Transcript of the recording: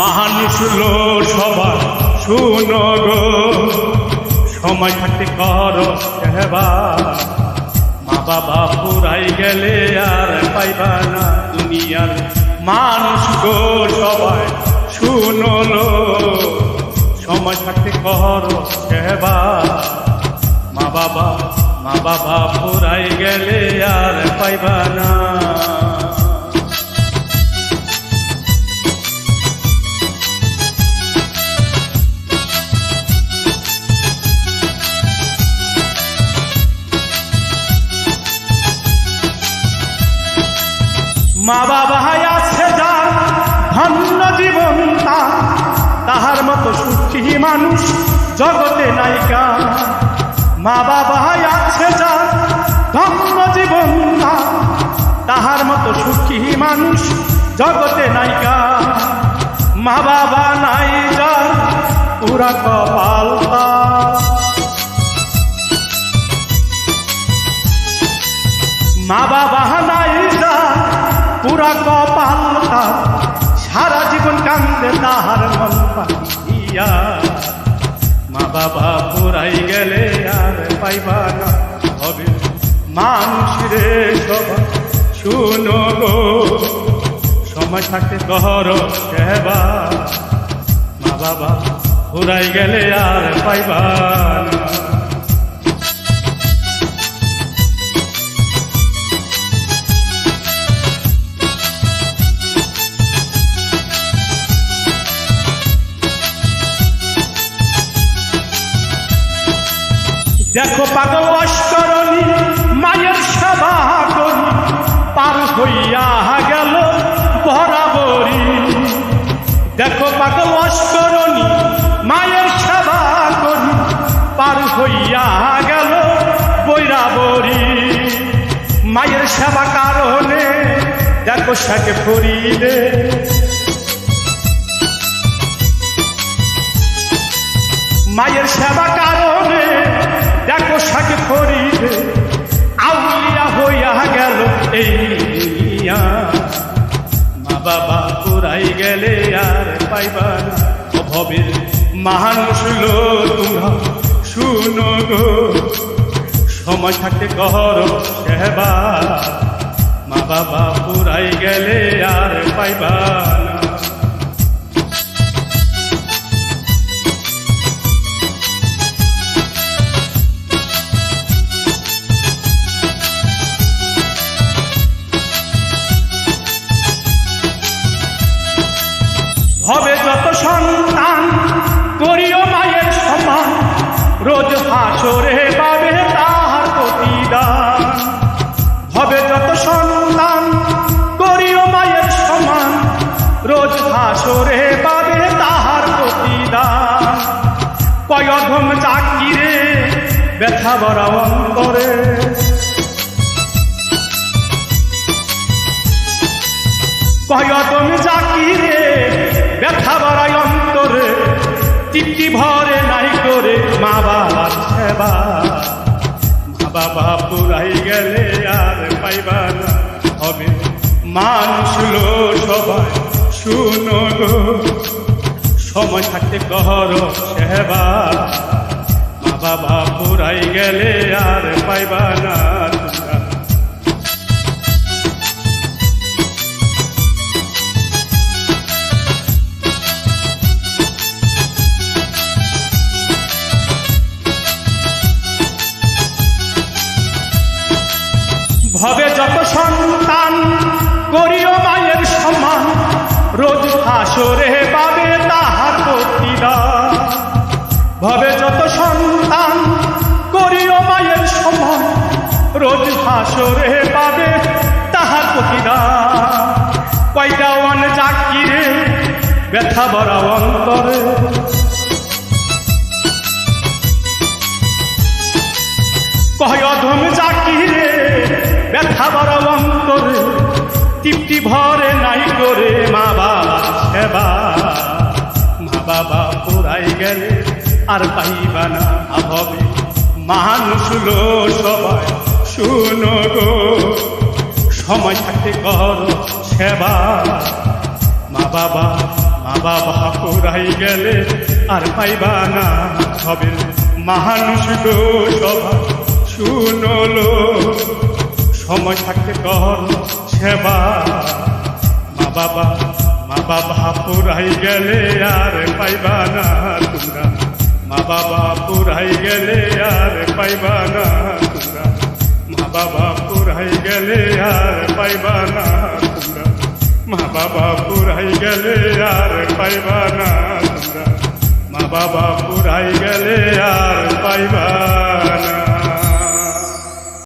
মানুষ লো সবার, শুনো সময় থাকতে কর সেবা মা বাবা পুরাই গেলে আর পাইবা না দুনিয়ার মানুষ গো সবাই, শুনো লো। সময় থাকতে কর সেবা মা বাবা মা বাবা পুরাই গেলে আর পাইবা না মা বাবা আছে যার ধন্য জীবন তাহার মতো সুখী মানুষ জগতে নাইকা মা বাবা আছে যার ধন্য জীবন তাহার মতো সুখী মানুষ জগতে নাইকা মা বাবা নাই যার পুরা কপাল মা বাবা যা পুরা কপাল সারা জীবন কান্দে তাহার মন পাইয়া মা বাবা পুরাই গেলে আর পাইবা না হবে। মানুষ রে সবাই শুনো সময় থাকতে কর সেবা মা বাবা পুরাই গেলে আর পাইবা দেখো পাগল অষ্টরণী, মায়ের সেবা করি পার হইয়া গেল বরাবরী দেখো পাগল অষ্টরণী, মায়ের সেবা করি পার হইয়া গেল বৈরাবরী। মায়ের সেবা কারণে দেখো সাকে ফরিদে মায়ের সেবা কারণে সাকে ফরিদে আউলিয়া হইয়া গেল এই। মা বাবা পুরাই গেলে আর পাইবা না, অভাবের মানুষ লো তোমরা, শুনো গো সময় থাকতে কর সেবা, মা বাবা পুরাই গেলে আর পাইবা রোজ হাসরে পাবে তাহার প্রতিদান। হবে যত সন্তান, করিও মায়ের সমান। রোজ হাসরে পাবে তাহার প্রতিদান। কয়ধম চাকিরে, ব্যথা বড় অন্তরে। কয়তম জাকিরে ব্যথা বাড়াই অন্তরে। তৃপ্তি ভরে নাই করে মা বাবার সেবা মা বাবা পুরাই গেলে আর পাইবা না। হবে মানুষ লো সবাই, শুনো গো। সময় থাকতে কর সেবা। মা বাবা পুরাই গেলে আর পাইবা না। ভবে যত সন্তান করিও মায়ের সমান রোজ হাসরে পাবে তাহার প্রতিদান। ভবে যত সন্তান করিও মায়ের সমান রোজ হাসরে পাবে তাহার প্রতিদান। কয়টা ওয়ান জাকিরে, ব্যথা বড় অন্তরে করে মা বাবা সেবা মা বাবা পুরাই গেলে আর পাইবা না হবে মানুষ লো সবাই, শুনো গো, সময় থাকতে কর সেবা। মা বাবা মা বাবা পুরাই গেলে আর পাইবা না হবে মানুষ গো সভা শুনলো সময় থাকতে কর সেবা। বাবা, মা বাবা পুরাই গেলে আর পাইবা না তোমরা। মা বাবা পুরাই গেলে আর পাইবা না তোমরা। মা বাবা পুরাই গেলে আর পাইবা না তোমরা। মা বাবা পুরাই গেলে আর পাইবা না তোমরা। মা বাবা পুরাই গেলে আর পাইবা